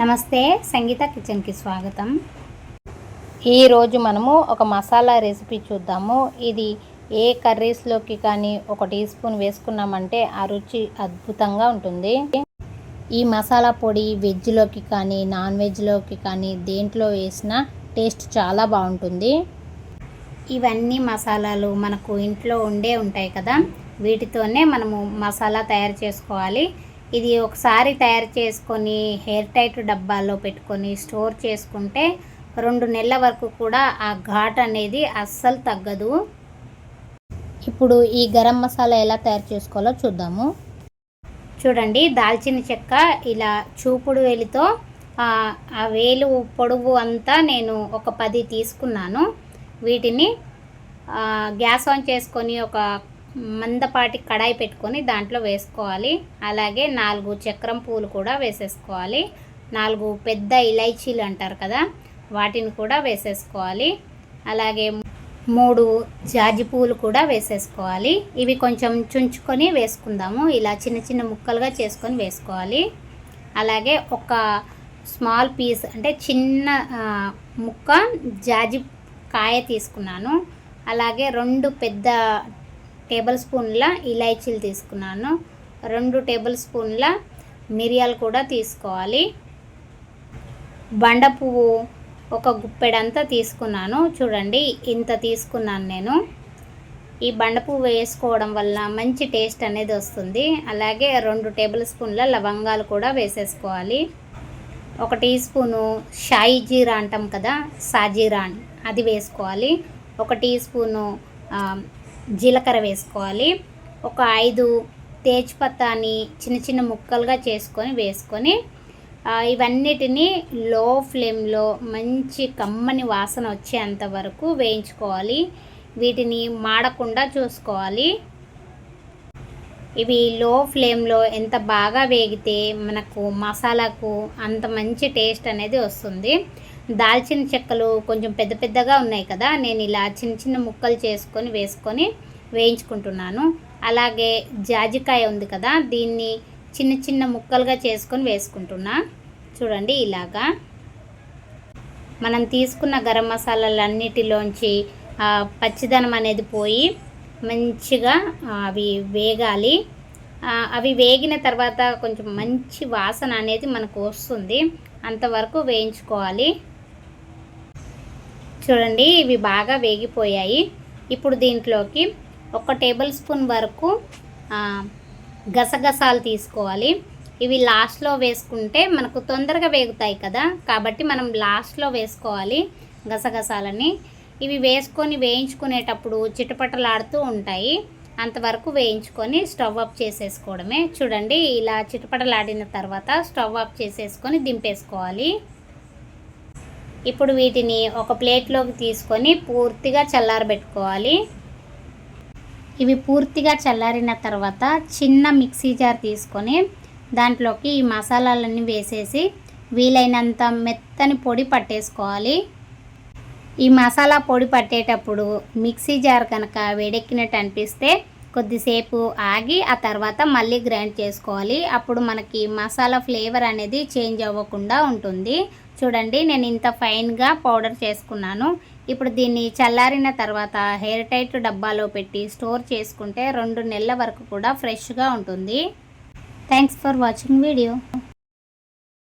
నమస్తే సంగీత కిచెన్కి స్వాగతం. ఈరోజు మనము ఒక మసాలా రెసిపీ చూద్దాము. ఇది ఏ కర్రీస్లోకి కానీ ఒక టీ స్పూన్ వేసుకున్నామంటే ఆ రుచి అద్భుతంగా ఉంటుంది. ఈ మసాలా పొడి వెజ్లోకి కానీ నాన్ వెజ్లోకి కానీ దేంట్లో వేసినా టేస్ట్ చాలా బాగుంటుంది. ఇవన్నీ మసాలాలు మనకు ఇంట్లో ఉండే ఉంటాయి కదా వీటితోనే మనము మసాలా తయారు చేసుకోవాలి. ఇది ఒకసారి తయారు చేసుకొని హెయిర్ టైట్ డబ్బాల్లో పెట్టుకొని స్టోర్ చేసుకుంటే రెండు నెలల వరకు కూడా ఆ ఘాట్ అనేది అస్సలు తగ్గదు. ఇప్పుడు ఈ గరం మసాలా ఎలా తయారు చేసుకోవాలో చూద్దాము. చూడండి దాల్చిన చెక్క ఇలా చూపుడు వేలితో ఆ వేలు పొడవు అంతా నేను ఒక పది తీసుకున్నాను. వీటిని గ్యాస్ ఆన్ చేసుకొని ఒక మందపాటి కడాయి పెట్టుకొని దాంట్లో వేసుకోవాలి. అలాగే నాలుగు చక్రం పూలు కూడా వేసేసుకోవాలి. నాలుగు పెద్ద ఇలైచీలు అంటారు కదా వాటిని కూడా వేసేసుకోవాలి. అలాగే మూడు జాజి పువ్వులు కూడా వేసేసుకోవాలి. ఇవి కొంచెం చుంచుకొని వేసుకుందాము. ఇలా చిన్న చిన్న ముక్కలుగా చేసుకొని వేసుకోవాలి. అలాగే ఒక స్మాల్ పీస్ అంటే చిన్న ముక్క జాజి కాయ తీసుకున్నాను. అలాగే రెండు పెద్ద టేబుల్ స్పూన్ల ఇలైచీలు తీసుకున్నాను. రెండు టేబుల్ స్పూన్ల మిరియాలు కూడా తీసుకోవాలి. బండ పువ్వు ఒక గుప్పెడంతా తీసుకున్నాను. చూడండి ఇంత తీసుకున్నాను నేను. ఈ బండ పువ్వు వేసుకోవడం వల్ల మంచి టేస్ట్ అనేది వస్తుంది. అలాగే రెండు టేబుల్ స్పూన్ల లవంగాలు కూడా వేసేసుకోవాలి. ఒక టీ స్పూను షాయి జీరా అంటాం కదా సాజీరా అది వేసుకోవాలి. ఒక టీ స్పూను జీలకర్ర వేసుకోవాలి. ఒక ఐదు తేజ్పత్తాని చిన్న చిన్న ముక్కలుగా చేసుకొని వేసుకొని ఇవన్నిటిని లో ఫ్లేమ్లో మంచి కమ్మని వాసన వచ్చేంత వరకు వేయించుకోవాలి. వీటిని మాడకుండా చూసుకోవాలి. ఇవి లో ఫ్లేమ్లో ఎంత బాగా వేగితే మనకు మసాలాకు అంత మంచి టేస్ట్ అనేది వస్తుంది. దాల్చిన చెక్కలు కొంచెం పెద్ద పెద్దగా ఉన్నాయి కదా నేను ఇలా చిన్న చిన్న ముక్కలు చేసుకొని వేసుకొని వేయించుకుంటున్నాను. అలాగే జాజికాయ ఉంది కదా దీన్ని చిన్న చిన్న ముక్కలుగా చేసుకొని వేసుకుంటున్నా. చూడండి ఇలాగా. మనం తీసుకున్న గరం మసాలాలన్నిటిలోంచి పచ్చిదనం అనేది పోయి మంచిగా అవి వేగాలి. అవి వేగిన తర్వాత కొంచెం మంచి వాసన అనేది మనకు వస్తుంది. అంతవరకు వేయించుకోవాలి. చూడండి ఇవి బాగా వేగిపోయాయి. ఇప్పుడు దీంట్లోకి ఒక టేబుల్ స్పూన్ వరకు గసగసాలు తీసుకోవాలి. ఇవి లాస్ట్లో వేసుకుంటే మనకు తొందరగా వేగుతాయి కదా. కాబట్టి మనం లాస్ట్లో వేసుకోవాలి గసగసాలని. ఇవి వేసుకొని వేయించుకునేటప్పుడు చిటపటలాడుతూ ఉంటాయి. అంతవరకు వేయించుకొని స్టవ్ ఆఫ్ చేసేసుకోవడమే. చూడండి ఇలా చిటపటలాడిన తర్వాత స్టవ్ ఆఫ్ చేసేసుకొని దింపేసుకోవాలి. ఇప్పుడు వీటిని ఒక ప్లేట్లోకి తీసుకొని పూర్తిగా చల్లారబెట్టుకోవాలి. ఇవి పూర్తిగా చల్లారిన తర్వాత చిన్న మిక్సీ జార్ తీసుకొని దాంట్లోకి ఈ మసాలాలన్నీ వేసేసి వీలైనంత మెత్తని పొడి పట్టేసుకోవాలి. ఈ మసాలా పొడి పట్టేటప్పుడు మిక్సీ జార్ కనుక వేడెక్కినట్టు అనిపిస్తే కొద్దిసేపు ఆగి ఆ తర్వాత మళ్ళీ గ్రైండ్ చేసుకోవాలి. అప్పుడు మనకి మసాలా ఫ్లేవర్ అనేది చేంజ్ అవ్వకుండా ఉంటుంది. చూడండి నేను ఇంత ఫైన్గా పౌడర్ చేసుకున్నాను. ఇప్పుడు దీన్ని చల్లారిన తర్వాత హెయిర్ టైట్ డబ్బాలో పెట్టి స్టోర్ చేసుకుంటే రెండు నెలల వరకు కూడా ఫ్రెష్గా ఉంటుంది. Thanks for watching video.